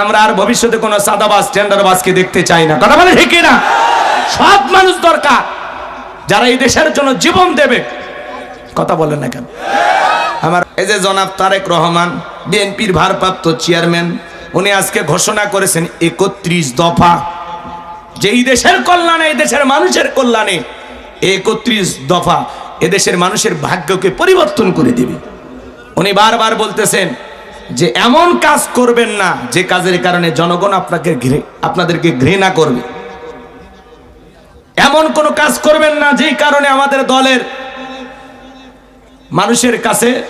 আমরা আর ভবিষ্যতে কোনো সাদাবাস টেন্ডারবাজকে দেখতে চাই না। কথা বলে ঠিক না সৎ মানুষ দরকার, যারা এই দেশের জন্য জীবন দেবে। কথা বলেন না কেন? আমার এই যে জনাব তারেক রহমান, বিএনপির ভারপ্রাপ্ত চেয়ারম্যান, উনি আজকে ঘোষণা করেছেন একত্রিশ দফা। যে এই দেশের কল্যাণে, এই দেশের মানুষের কল্যাণে একত্রিশ দফা এদেশের মানুষের ভাগ্যকে পরিবর্তন করে দেবে। উনি বারবার বলতেছেন যে এমন কাজ করবেন না যে কাজের কারণে জনগণ আপনাকে ঘৃ- আপনাদেরকে ঘৃণা করবে। এমন কোনো কাজ করবেন না যেই কারণে আমাদের দলের মানুষের কাছে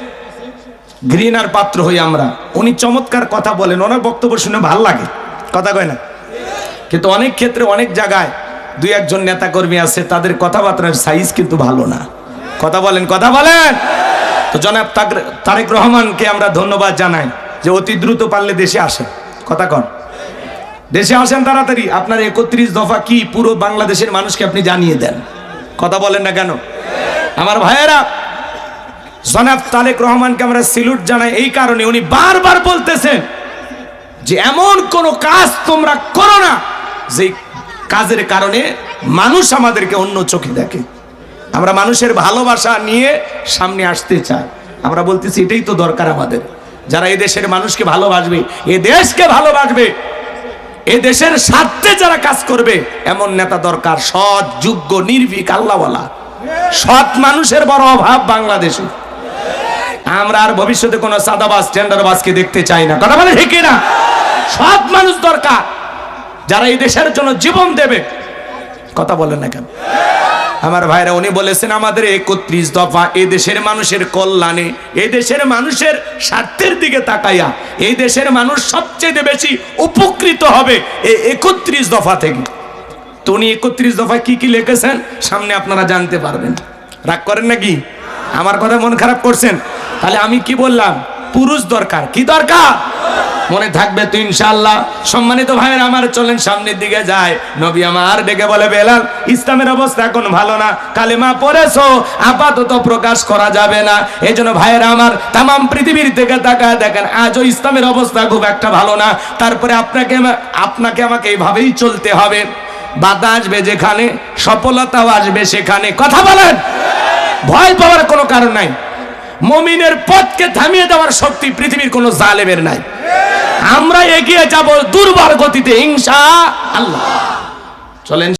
ঘৃণার পাত্র হই আমরা। উনি চমৎকার কথা বলেন, ওনার বক্তব্য শুনে ভালো লাগে। কথা কয় না? কিন্তু অনেক ক্ষেত্রে অনেক জায়গায় দুই একজন নেতা কর্মী আছে, তাদের কথাবার্তার সাইজ কিন্তু ভালো না। কথা বলেন কথা বলেন! তো জনাব তারেক রহমানকে আমরা ধন্যবাদ জানাই যে অতি দ্রুত পারলে দেশে আসেন। কথা কন। দেশে আসেন তাড়াতাড়ি। আপনার একত্রিশ দফা কি পুরো বাংলাদেশের মানুষকে আপনি জানিয়ে দেন? কথা বলেন না কেন? আমার ভাইয়েরা, জনাব তারেক রহমানকে আমরা সিলুট জানাই এই কারণে উনি বারবার বলতেছেন যে এমন কোন কাজ তোমরা করো না যে কাজের কারণে মানুষ আমাদেরকে অন্য চোখে দেখে। আমরা মানুষের ভালোবাসা নিয়ে সামনে আসতে চাই। আমরা বলতেছি, এটাই তো দরকার আমাদের। যারা এই দেশের মানুষকে ভালোবাসবে, এ দেশকে ভালোবাসবে, এ দেশের স্বার্থে যারা কাজ করবে, এমন নেতা দরকার, সৎ, যোগ্য, নির্ভীক, আল্লাহওয়ালা। সৎ মানুষের বড় অভাব বাংলাদেশে। আমরা আর ভবিষ্যতে কোনো সাদাবাস টেন্ডারবাজকে দেখতে চাই না। কথা বলে ঠিক না সৎ মানুষ দরকার, যারা এই দেশের জন্য জীবন দেবে। কথা বলেন না কেন? আমার ভাইরা উনি বলেছেন, আমাদের একত্রিশ দফা এই দেশের মানুষের কল্যাণে এই দেশের মানুষের স্বার্থের দিকে তাকাইয়া এই দেশের মানুষ সবচেয়ে বেশি উপকৃত হবে এই একত্রিশ দফা থেকে। তো উনি একত্রিশ দফা কি কি লিখেছেন? সামনে আপনারা জানতে পারবেন। রাগ করেন নাকি? আমার কথা মন খারাপ করছেন। তাহলে আমি কি বললাম? পুরুষ দরকার। কি দরকার? মনে থাকবে তো ইনশাল্লাহ সম্মানিত ভাইয়ের, আমার চলেন সামনের দিকে যায় নবী আমার ডেকে বলে, বেলাল, ইসলামের অবস্থা এখন ভালো না। কালেমা পড়েছো, আপাতত প্রকাশ করা যাবে না। এই জন্য ভাইয়েরা আমার তামাম পৃথিবীর থেকে তাকায় দেখেন, আজও ইসলামের অবস্থা খুব একটা ভালো না। তারপরে আপনাকে আপনাকে আমাকে এইভাবেই চলতে হবে। বাধা আসবে যেখানে, সফলতাও আসবে সেখানে। কথা বলেন! ভয় পাওয়ার কোনো কারণ নাই। মমিনের পথকে থামিয়ে দেওয়ার শক্তি পৃথিবীর কোনো জালেমের নাই। আমরা এগিয়ে যাব দুর্বার গতিতে হিংসা আল্লাহ। চলেন